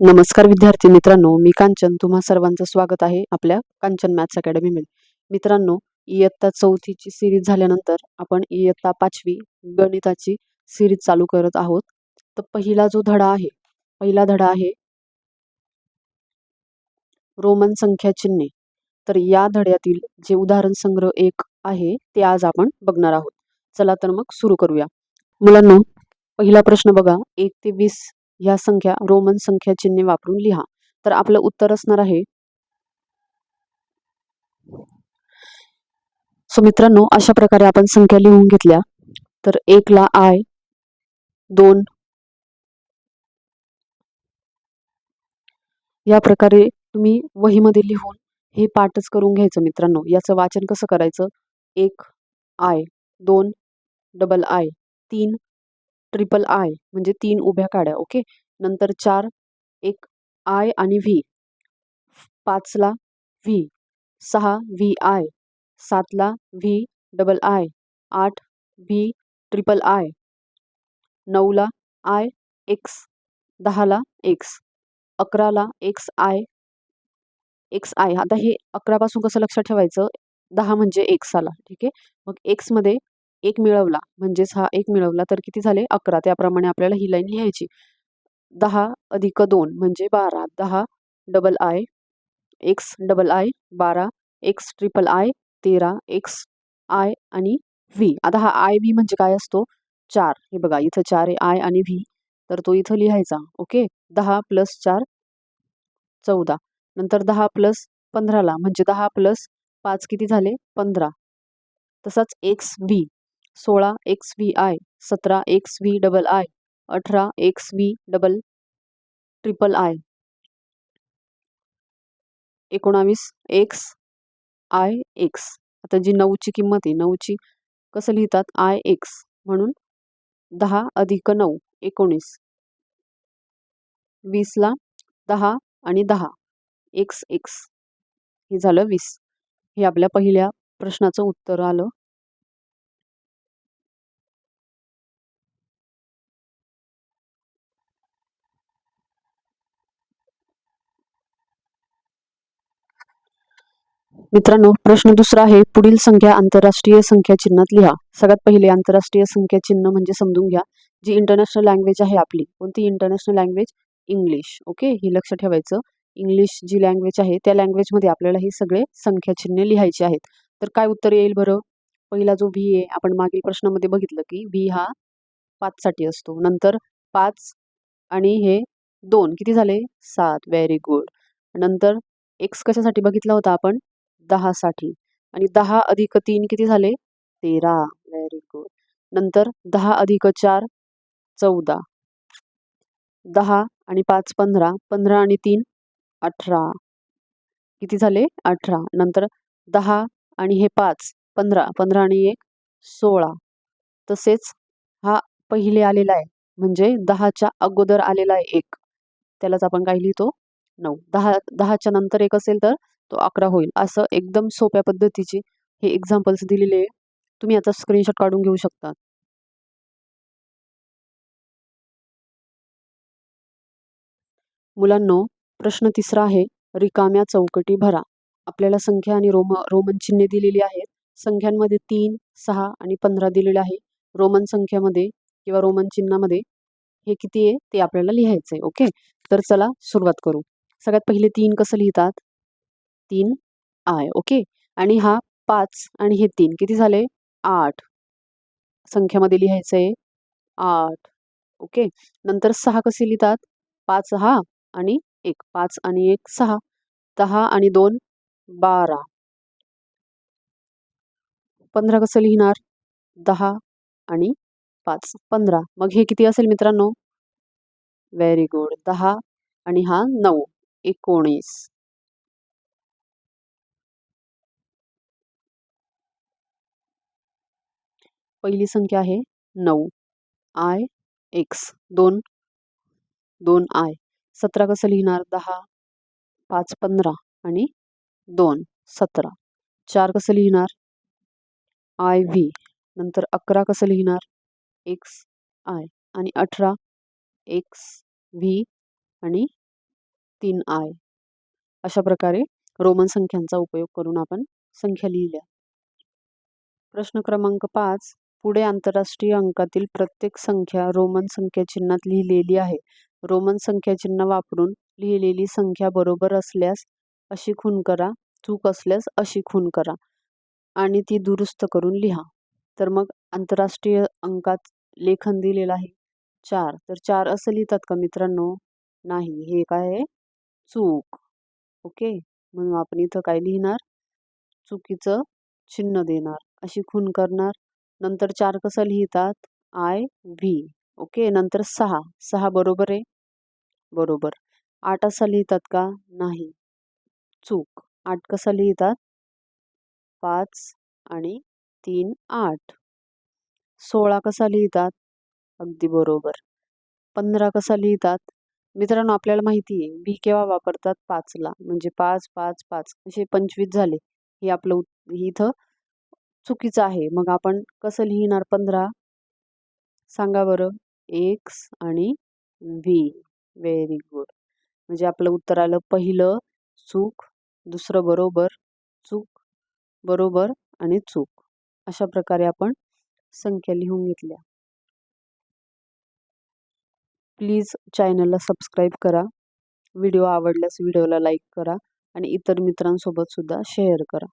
नमस्कार विद्यार्थी मित्रांनो मी कांचन. तुम्हा सर्वांचं स्वागत आहे आपल्या कांचन मॅथ्स अकॅडमीमध्ये मित्रांनो इयत्ता चौथीची सिरीज झाल्यानंतर आपण इयत्ता पाचवी गणिताची सिरीज चालू करत आहोत. तर पहिला जो धडा आहे पहिला धडा आहे रोमन संख्या चिन्हे. तर या धड्यातील जे उदाहरण संग्रह एक आहे ते आज आपण बघणार आहोत. चला तर मग सुरू करूया. मुलांनो पहिला प्रश्न बघा. एक ते वीस ह्या संख्या रोमन संख्या चिन्हे वापरून लिहा. तर आपलं उत्तर असणार आहे. सो मित्रांनो अशा प्रकारे आपण संख्या लिहून घेतल्या. तर एकला आय दोन या प्रकारे तुम्ही वहीमध्ये लिहून हे पाठच करून घ्यायचं मित्रांनो. याचं वाचन कसं करायचं? एक आय दोन डबल आय तीन ट्रिपल आय म्हणजे तीन उभ्या काड्या ओके? नंतर चार एक आय आणि व्ही. पाचला व्ही सहा व्ही आय सातला व्ही डबल आय आठ व्ही ट्रिपल आय नऊला आय एक्स दहाला एक्स अकराला एक्स आय एक्स आय. आता हे अकरापासून कसं लक्षात ठेवायचं? दहा म्हणजे एक्स आला ठीक आहे? मग एक्समध्ये एक मिळवला म्हणजेच हा एक मिळवला तर किती झाले? अकरा. त्याप्रमाणे आपल्याला ही लाईन लिहायची. दहा अधिक दोन म्हणजे बारा. दहा double I X double I बारा. एक्स ट्रिपल आय तेरा. एक्स आय आणि व्ही आता हा आय व्ही म्हणजे काय असतो? चार. हे बघा इथं चार आहे आय आणि व्ही तर तो इथं लिहायचा ओके? दहा प्लस चार चौदा. नंतर दहा प्लस पंधराला म्हणजे दहा प्लस पाच किती झाले? पंधरा. तसाच एक्स व्ही सोळा एक्स व्ही आय सतरा एक्स व्ही डबल आय अठरा X V double triple I. एकोणावीस एक्स आय एक्स. आता जी नऊची किंमत आहे नऊची कसं लिहितात? आय एक्स म्हणून दहा अधिक नऊ एकोणीस. वीसला दहा आणि दहा एक्स एक्स. हे झालं वीस. हे आपल्या पहिल्या प्रश्नाचं उत्तर आलं. मित्रांनो प्रश्न दुसरा आहे पुढील संख्या आंतरराष्ट्रीय संख्या चिन्हात लिहा. सगळ्यात पहिले आंतरराष्ट्रीय संख्या चिन्ह म्हणजे समजून घ्या जी इंटरनॅशनल लँग्वेज आहे आपली. कोणती इंटरनॅशनल लँग्वेज इंग्लिश ओके ही लक्ष ठेवायचं. इंग्लिश जी लँग्वेज आहे त्या लँग्वेजमध्ये आपल्याला ही सगळे संख्या चिन्ह लिहायचे आहेत. तर काय उत्तर येईल बरं? पहिला जो व्ही आहे आपण मागील प्रश्नामध्ये बघितलं की व्ही हा पाचसाठी असतो. नंतर पाच आणि हे दोन. किती झाले? सात. व्हेरी गुड नंतर एक्स कशासाठी बघितला होता आपण? दहासाठी आणि दहा अधिक तीन किती झाले? तेरा. व्हेरी गुड नंतर दहा अधिक चार चौदा. दहा आणि पाच पंधरा. पंधरा आणि तीन अठरा. किती झाले? अठरा. नंतर दहा आणि हे पाच पंधरा. पंधरा आणि एक सोळा. तसेच हा पहिले आलेला आहे. म्हणजे दहाच्या अगोदर आलेला आहे एक. त्यालाच आपण काय लिहितो? नऊ. दहा दहाच्या नंतर एक असेल तर तो अकरा होईल. असं एकदम सोप्या पद्धतीची हे एक्झाम्पल्स दिलेले आहे. तुम्ही आता स्क्रीनशॉट काढून घेऊ शकता. मुलांनो प्रश्न तिसरा आहे रिकाम्या चौकटी भरा. आपल्याला संख्या आणि रोम रोमन चिन्हे दिलेली आहेत. संख्यांमध्ये तीन सहा आणि पंधरा दिलेले आहे. रोमन संख्यामध्ये किंवा रोमन चिन्हामध्ये हे किती आहे? ते आपल्याला लिहायचं आहे ओके तर चला सुरुवात करू. सगळ्यात पहिले तीन कसं लिहितात? तीन? आय. ओके. आणि हा पाच आणि हे तीन. किती झाले? आठ. संख्यामध्ये लिहायचं आहे आठ. ओके. नंतर सहा कसे लिहितात? पाच हा आणि एक. पाच आणि एक सहा. दहा आणि दोन बारा. पंधरा कसं लिहिणार? दहा आणि पाच. पंधरा. मग हे किती असेल मित्रांनो? व्हेरी गुड दहा आणि हा नऊ. एकोणीस. पहिली संख्या आहे नऊ. आय एक्स दोन. दोन आय. सतरा कसं लिहिणार? दहा पाच पंधरा आणि दोन सतरा. चार कसं लिहिणार? I V. नंतर अकरा कसं लिहिणार? एक्स आय आणि अठरा. एक्स व्ही आणि तीन आय अशा प्रकारे रोमन संख्यांचा उपयोग करून आपण संख्या लिहिल्या. प्रश्न क्रमांक पाच. पुढे आंतरराष्ट्रीय अंकातील प्रत्येक संख्या रोमन संख्या चिन्हात लिहिलेली आहे. रोमन संख्या चिन्ह वापरून लिहिलेली संख्या बरोबर असल्यास अशी खून करा चूक असल्यास अशी खून करा आणि ती दुरुस्त करून लिहा. तर मग आंतरराष्ट्रीय अंकात लेखन दिलेलं आहे. चार. तर चार असं लिहितात का मित्रांनो? नाही. हे काय आहे? चूक. ओके? म्हणून आपण इथं काय लिहिणार? चुकीचं चिन्ह देणार. अशी खून करणार. नंतर चार कसं लिहितात? I V. ओके? नंतर सहा. सहा बरोबर आहे? बरोबर. आठ असा लिहितात का? नाही. चूक. आठ कसा लिहितात? पाच आणि तीन आठ. सोळा कसा लिहितात? अगदी बरोबर. पंधरा कसा लिहितात? मित्रांनो आपल्याला माहिती आहे बी केव्हा वापरतात पाचला? म्हणजे पाच पाच पाच असे पंचवीस झाले. हे आपलं इथं चुकीचं आहे. मग आपण कसं लिहिणार पंधरा? सांगा बरं. एक्स आणि व्ही व्हेरी गुड म्हणजे आपलं उत्तर आलं पहिलं चूक दुसरं बरोबर चूक बरोबर आणि चूक. अशा प्रकारे आपण संख्या लिहून घेतल्या. प्लीज चॅनलला सबस्क्राईब करा. व्हिडिओ आवडल्यास व्हिडिओला लाईक करा आणि इतर मित्रांसोबत सुद्धा शेअर करा.